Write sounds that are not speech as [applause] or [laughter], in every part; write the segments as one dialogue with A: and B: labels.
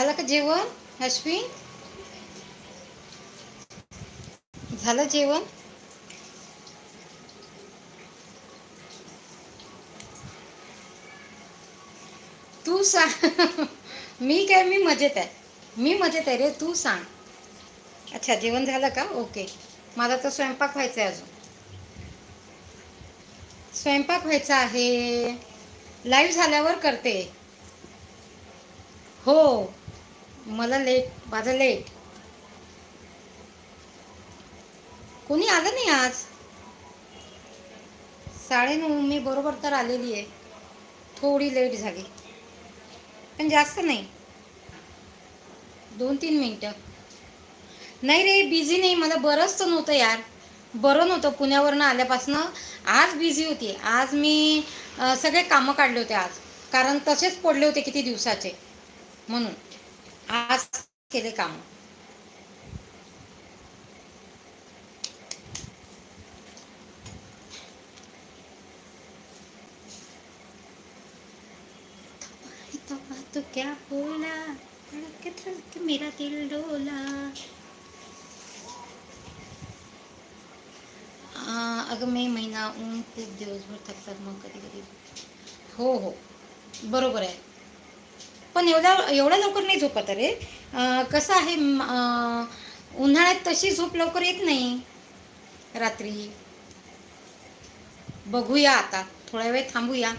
A: झालं का जेवण अश्विन? झालं जेवण? तू सांग. [laughs] मी काय मी मजेत आहे. मी मजेत आहे रे तू सांग. अच्छा जेवण झालं का? ओके. मला तर स्वयंपाक व्हायचा आहे अजून. स्वयंपाक व्हायचा आहे. लाईव्ह झाल्यावर करते. हो. मला लेट माझं लेट कोणी आलं नाही आज? साडेनऊ मी बरोबर तर आलेली आहे. थोडी लेट झाली. पण जास्त नाही. दोन तीन मिनटं. नाही रे बिझी नाही. मला बरंच तर नव्हतं यार. बरं नव्हतं. पुण्यावरनं आल्यापासनं आज बिझी होती. आज मी सगळे कामं काढले होते आज. कारण तसेच पडले होते किती दिवसाचे. म्हणून. आज केले काम. तो तो क्या बोला? धड़क धड़क मेरा दिल डोला। अगं मे महिना ऊन खूप दिवसभर थकतात मग कधी कधी हो हो बरोबर आहे पण एवढ्या एवढ्या लवकर नाही झोपत अरे. कसं आहे उन्हाळ्यात तशी झोप लवकर येत नाही. रात्री. बघूया आता थोडा वेळ थांबूया.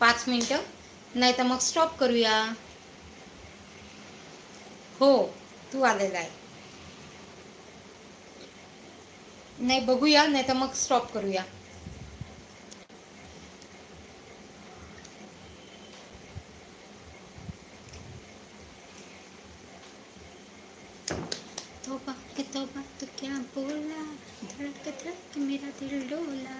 A: पाच मिनटं. नाही तर मग स्टॉप करूया. हो तू आलेला आहे. नाही बघूया. नाही तर मग स्टॉप करूया तोबा के तोबा तू क्या बोला धड़क धड़क मेरा दिल डोला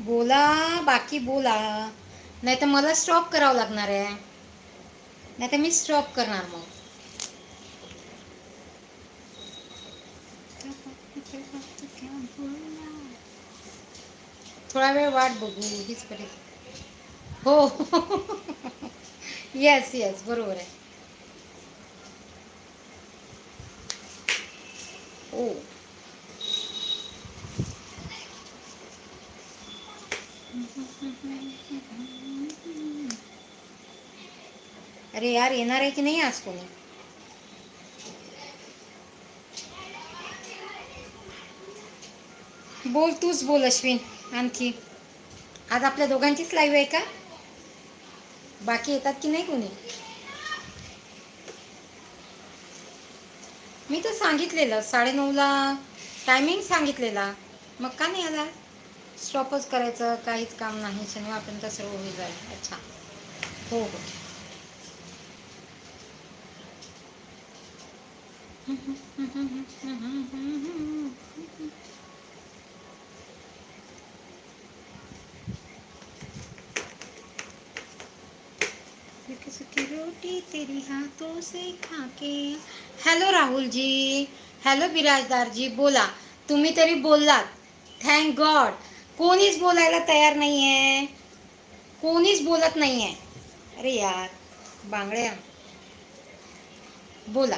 A: बोला बाकी बोला. नाही तर मला स्टॉप करावं लागणार आहे. नाही तर मी स्टॉप करणार मग. थोडा वेळ वाट बघू हीच हो. [laughs] येस येस बरोबर आहे. ओ अरे यार येणार आहे की नाही आज कोणी? बोल तूच बोल अश्विन आणखी. आज आपल्या दोघांचीच लाईव्ह आहे का? बाकी येतात की नाही कोणी? मी तर सांगितलेलं साडेनऊला टायमिंग सांगितलेला. मग का नाही आला? स्टॉपच करायचं काहीच काम नाही शनिवारपर्यंत सर्व होईल. जाईल अच्छा. हो हो. [laughs] रोटी तेरी हाथों से खाके। हॅलो राहुलजी हॅलो बिराजदार जी बोला. तुम्ही तरी बोललात. थँक गॉड कोणीच बोलायला तयार नाही आहे कोणीच बोलत नाही आहे अरे यार बांगड्या. बोला.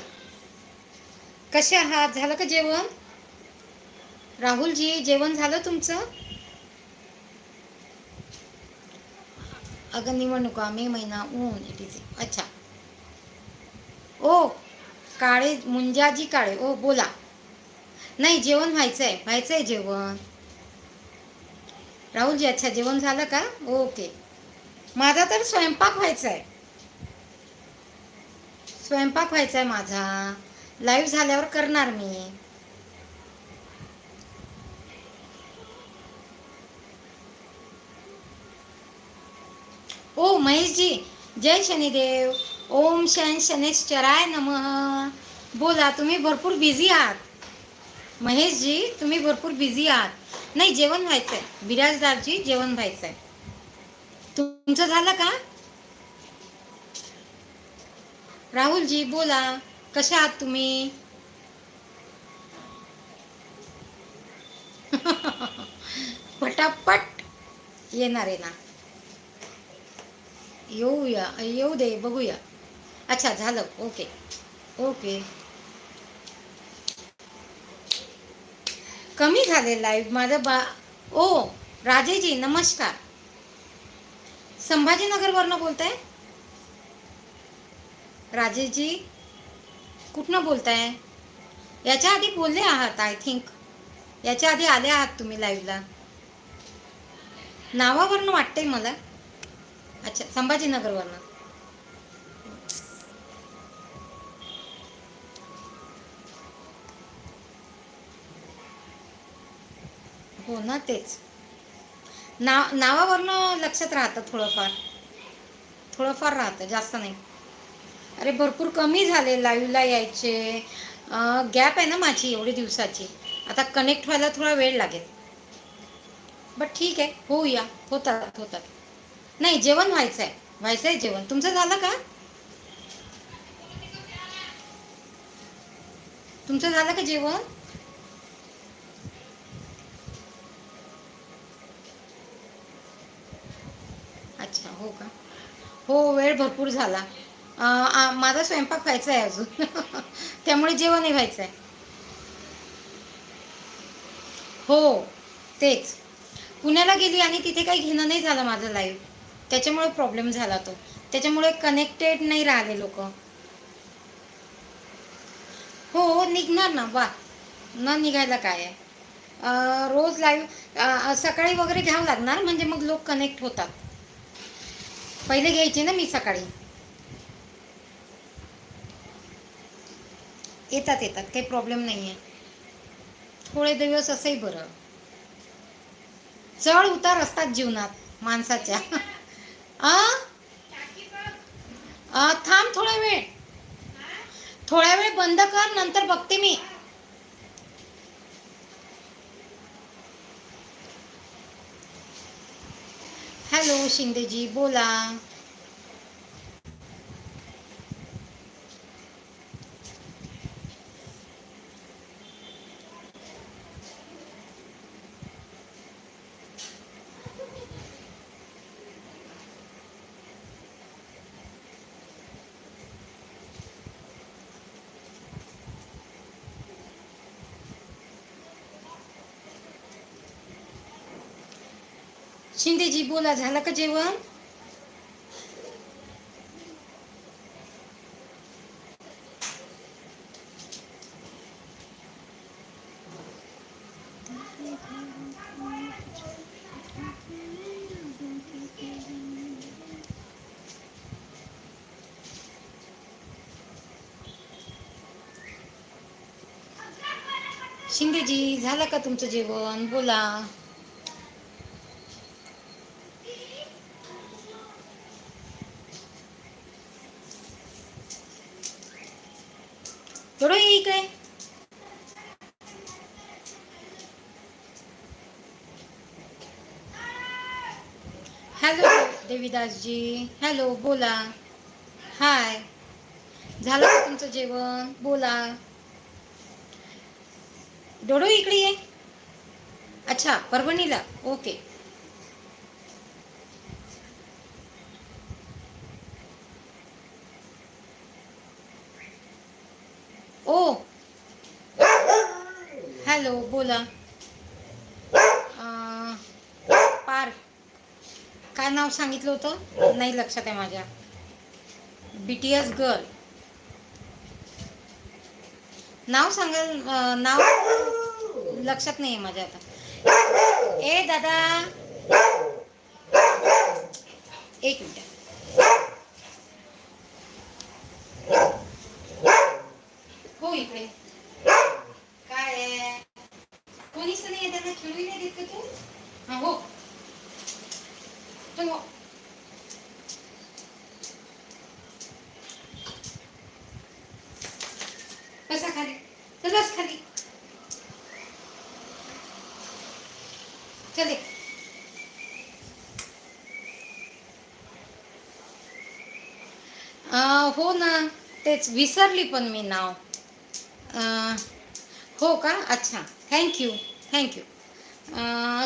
A: कसे आहात? झालं का जेवण? राहुलजी जेवण झालं तुमचं? अगं निवडणुका मे महिना ऊन इट इज अच्छा. ओ काळे मुंजाजी काळे. ओ बोला. नाही जेवण व्हायचं आहे व्हायचं आहे जेवण. राहुलजी अच्छा जेवण झालं का? ओके. माझा तर स्वयंपाक व्हायचा आहे स्वयंपाक व्हायचा आहे माझा. लाईव्ह झाल्यावर करणार मी. ओ महेशजी जय शनिदेव. ओम शन शनेश्चराय नम. बोला तुम्ही भरपूर बिझी आहात. महेशजी तुम्ही भरपूर बिझी आहात. नाही जेवण व्हायचं आहे बिराजदारजी जेवण व्हायचं आहे तुमचं झालं का? राहुलजी बोला कशा आहात तुम्ही? [laughs] पटापट येणार आहे ना. येऊया येऊ दे बघूया. अच्छा झालं. ओके. ओके. कमी झाले लाईव्ह माझं बा ओ राजेजी नमस्कार. संभाजीनगरवरनं बोलताय? राजेजी कुठनं बोलताय? याच्या आधी बोलले आहात आय थिंक याच्या आधी आले आहात तुम्ही लाईव्हला नावावरनं वाटतंय मला. अच्छा संभाजीनगरवरनं. हो ना तेच. नाव नावावरनं लक्षात राहतं थोडंफार. थोडंफार राहतं जास्त नाही. अरे भरपूर कमी झाले लाईव्हला यायचे. गॅप आहे ना माझी एवढी दिवसाची. आता कनेक्ट व्हायला थोडा वेळ लागेल. बट ठीक आहे होऊया. होतात होतात. नाही जेवण व्हायचं आहे व्हायचं आहे जेवण. तुमचं झालं का? तुमचं झालं का जेवण? अच्छा हो का? हो वेळ भरपूर झाला. आ, माझा स्वयंपाक व्हायचा आहे अजून. [laughs] त्यामुळे जेवणही व्हायचं आहे हो तेच. पुण्याला गेली आणि तिथे काही घेणं नाही झालं माझं लाईव्ह त्याच्यामुळे प्रॉब्लेम झाला तो. त्याच्यामुळे कनेक्टेड नाही राहिले लोक. हो, हो निघणार ना. वा. न निघायला काय आहे? रोज लाईव्ह सकाळी वगैरे घ्यावं लागणार? म्हणजे मग लोक कनेक्ट होतात. पहिले घ्यायची ना मी सकाळी. येतात येतात. काही प्रॉब्लेम नाही आहे थोडे दिवस असंही बरं. चढ उतार असतात जीवनात माणसाच्या. थांब थोडा वेळ. थोड्या वेळ बंद कर नंतर बघते मी. हॅलो शिंदेजी बोला शिंदेजी बोला झालं का जेवण शिंदेजी झालं का तुमचं जेवण बोला थोडं ये इकडे दासजी. हॅलो बोला. हाय झालं का तुमचं जेवण? बोला. डोडो इकडे ये. अच्छा परभणीला. ओके ओ हॅलो बोला अं, पार्क काय नाव सांगितलं होतं? नाही लक्षात आहे माझ्या. बी टी एस गर्ल नाव सांगाल नाव? लक्षात नाही आहे माझ्या आता. ए दादा. एक मिनिट. हो इकडे. काय कोणीच नाही त्यांना खेळूही नाही देत का तू? हा हो हो. तेच विसरली पण मी नाव. हो का? अच्छा. थँक्यू थँक्यू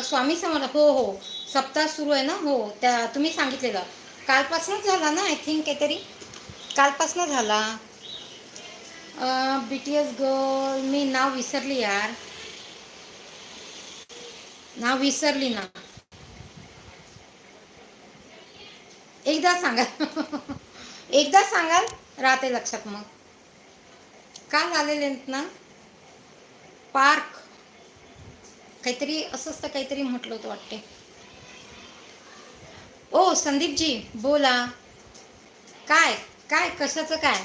A: स्वामी समर्थ हो हो. सप्ताह सुरू आहे ना? हो. त्या तुम्ही सांगितलेलं. कालपासूनच झाला ना आय थिंक काहीतरी? कालपासून झाला. बी टी एस गर्ल मी नाव विसरली यार. नाव विसरली ना. एकदा सांगा. [laughs] एकदा सांगाल? राहते लक्षात मग. काल आलेले आहेत ना पार्क. काहीतरी असंच तर काहीतरी म्हटलं होतं वाटते. ओ संदीपजी बोला. काय काय कशाचं काय?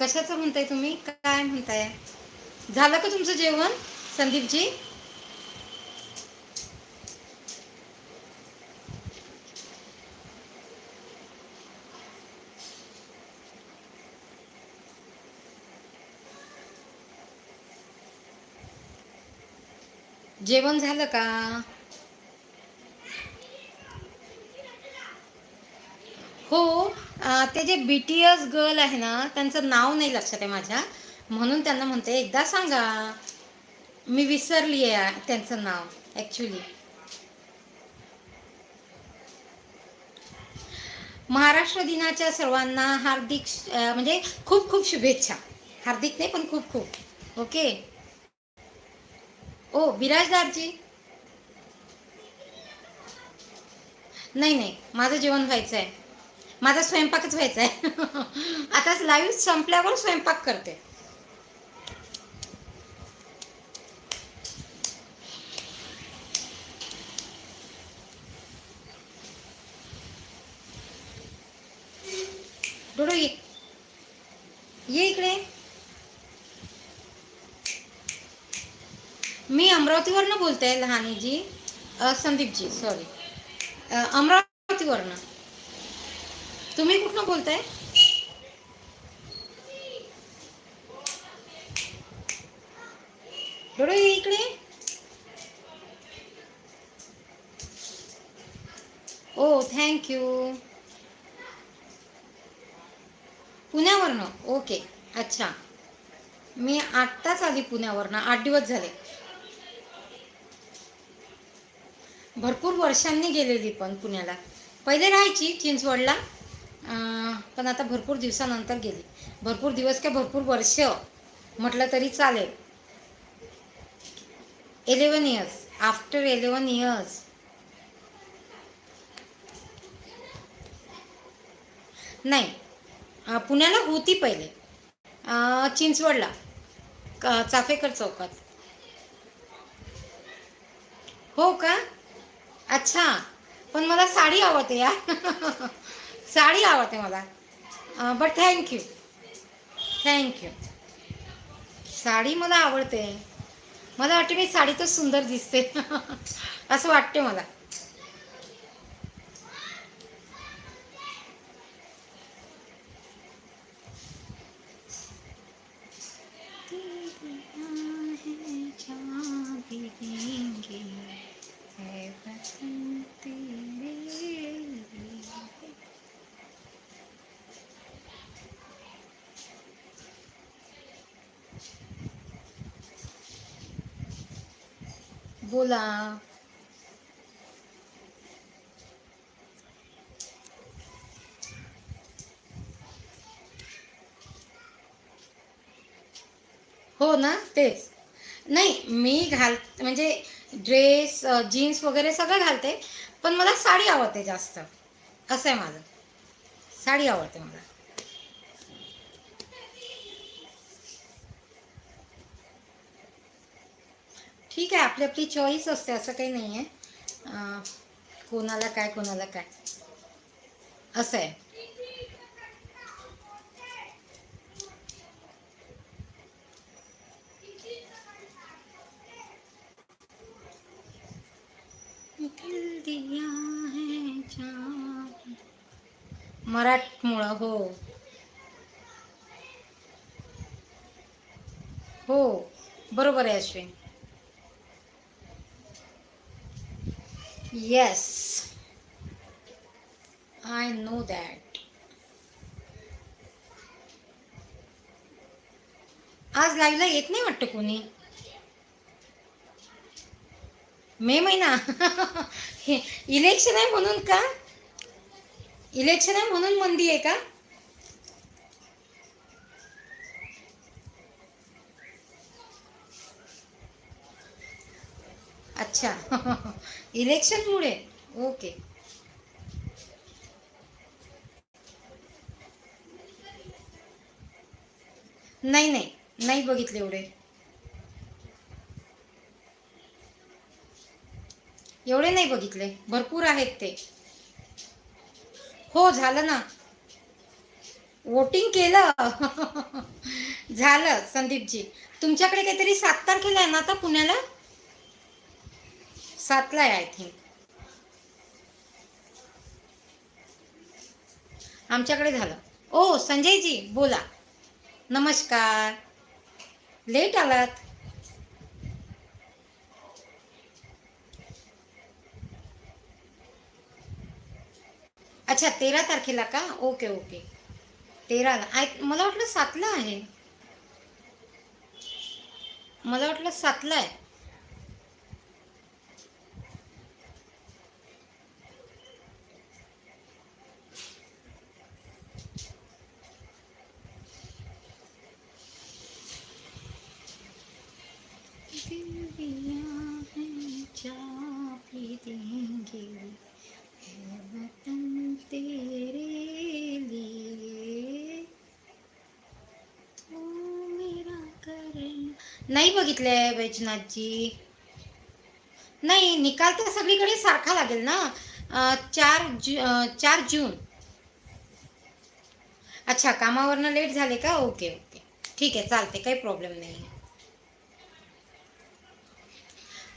A: कशाचं म्हणताय तुम्ही? काय म्हणताय? झालं का तुमचं जेवण संदीपजी? जेवण झालं का? हो ते जे बी टी एस गर्ल आहे ना त्यांचं नाव नाही लक्षात आहे माझ्या. म्हणून त्यांना म्हणते एकदा सांगा. मी विसरली आहे त्यांचं नाव ॲक्च्युली महाराष्ट्र दिनाच्या सर्वांना हार्दिक म्हणजे खूप खूप शुभेच्छा. हार्दिक नाही पण खूप खूप ओके? ओ बिराजदारजी. नाही नाही माझं जेवण व्हायचं आहे माझा स्वयंपाकच व्हायचा आहे [laughs] आताच लाईव्ह संपल्यावर स्वयंपाक करते. डोडो ये. ये इकडे. मी अमरावतीवरनं बोलते लहानीजी. संदीपजी सॉरी अमरावतीवरनं. तुम्ही कुठनं बोलताय? डोडो इकडे. ओ थँक्यू पुण्यावरनं ओके अच्छा. मी आत्ताच आली पुण्यावरनं आठ दिवस झाले. भरपूर वर्षांनी गेलेली पण पुण्याला. पहिले राहायची चिंचवडला पण आता भरपूर दिवसानंतर गेली. भरपूर दिवस काय भरपूर वर्ष म्हटलं तरी चालेल. Eleven years after eleven years नाही पुण्याला होती पहिले. चिंचवडला चाफेकर चौकात. हो का? अच्छा पण मला साडी आवडते या साडी आवडते मला. बट थँक्यू थँक्यू साडी मला आवडते. मला वाटते मी साडी तर सुंदर दिसते. [laughs] असं वाटते मला. बोला. हो ना तेच. नाही मी घाल म्हणजे ड्रेस जीन्स वगैरे सगळं घालते पण मला साडी आवडते जास्त. असं आहे माझं. साडी आवडते मला. ठीक आहे आपली आपली चॉईस असते असं काही नाही आहे कोणाला काय कोणाला काय. असं आहे दिल दिया है जान. मराठमुळं हो. हो बरोबर आहे Ashwin. Yes I know that आज लाईव्हला येत नाही वाटतं कोणी? मे महिना. [laughs] हे इलेक्शन आहे म्हणून का? इलेक्शन आहे म्हणून मंदी आहे का? अच्छा. [laughs] इलेक्शनमुळे ओके नाही नाही. नाही बघितले एवढे. एवढे नाही बघितले. भरपूर आहेत ते. हो झालं ना. वोटिंग केलं. [laughs] झालं संदीपजी. तुमच्याकडे काहीतरी सात तारखेला आहे ना आता पुण्याला? सातला आहे आय थिंक आमच्याकडे झालं. ओ संजयजी बोला. नमस्कार. लेट आलात. अच्छा तेरा तारखेला का? Okay okay. तेराला आय मला वाटलं सातला आहे. मला वाटलं सातला आहे दिल दिया है जा भी देंगे है वतन तेरे लिए तू मेरा करण नाही बघितले वैजनाथजी. नाही निकाल तर सगळीकडे सारखा लागेल ना? चार जू चार जून. अच्छा कामावरनं लेट झाले का? Okay okay. ठीक आहे चालते काही प्रॉब्लेम नाही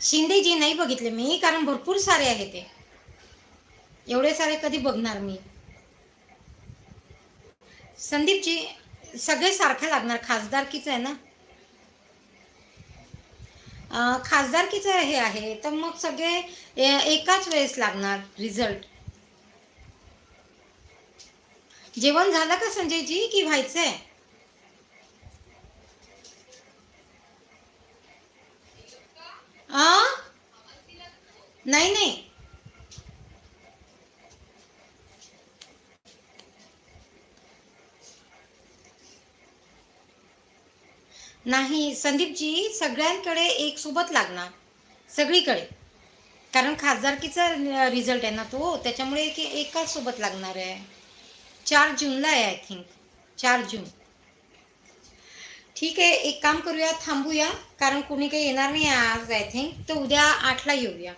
A: शिंदेजी नाही बघितले मी कारण भरपूर सारे आहे ते. एवढे सारे कधी बघणार मी? संदीपजी सगळे सारखं लागणार खासदारकीचं आहे ना? खासदारकीचं हे आहे तर मग सगळे एकाच वेळेस लागणार रिझल्ट जेवण झालं का संजयजी? की व्हायचंय? नाही नाही. नाही संदीपजी सगळ्यांकडे एक सोबत लागणार. सगळीकडे. कारण खासदारकीचा रिझल्ट आहे ना तो त्याच्यामुळे एक एकाच सोबत लागणार आहे. चार जूनला आहे आय थिंक चार जून. ठीक आहे एक काम करूया थांबूया. कारण कोणी काही येणार नाही आज आय थिंक तर उद्या आठला येऊया.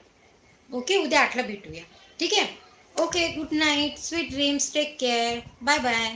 A: ओके उद्या आठला भेटूया. ठीक आहे? Okay good night sweet dreams take care bye bye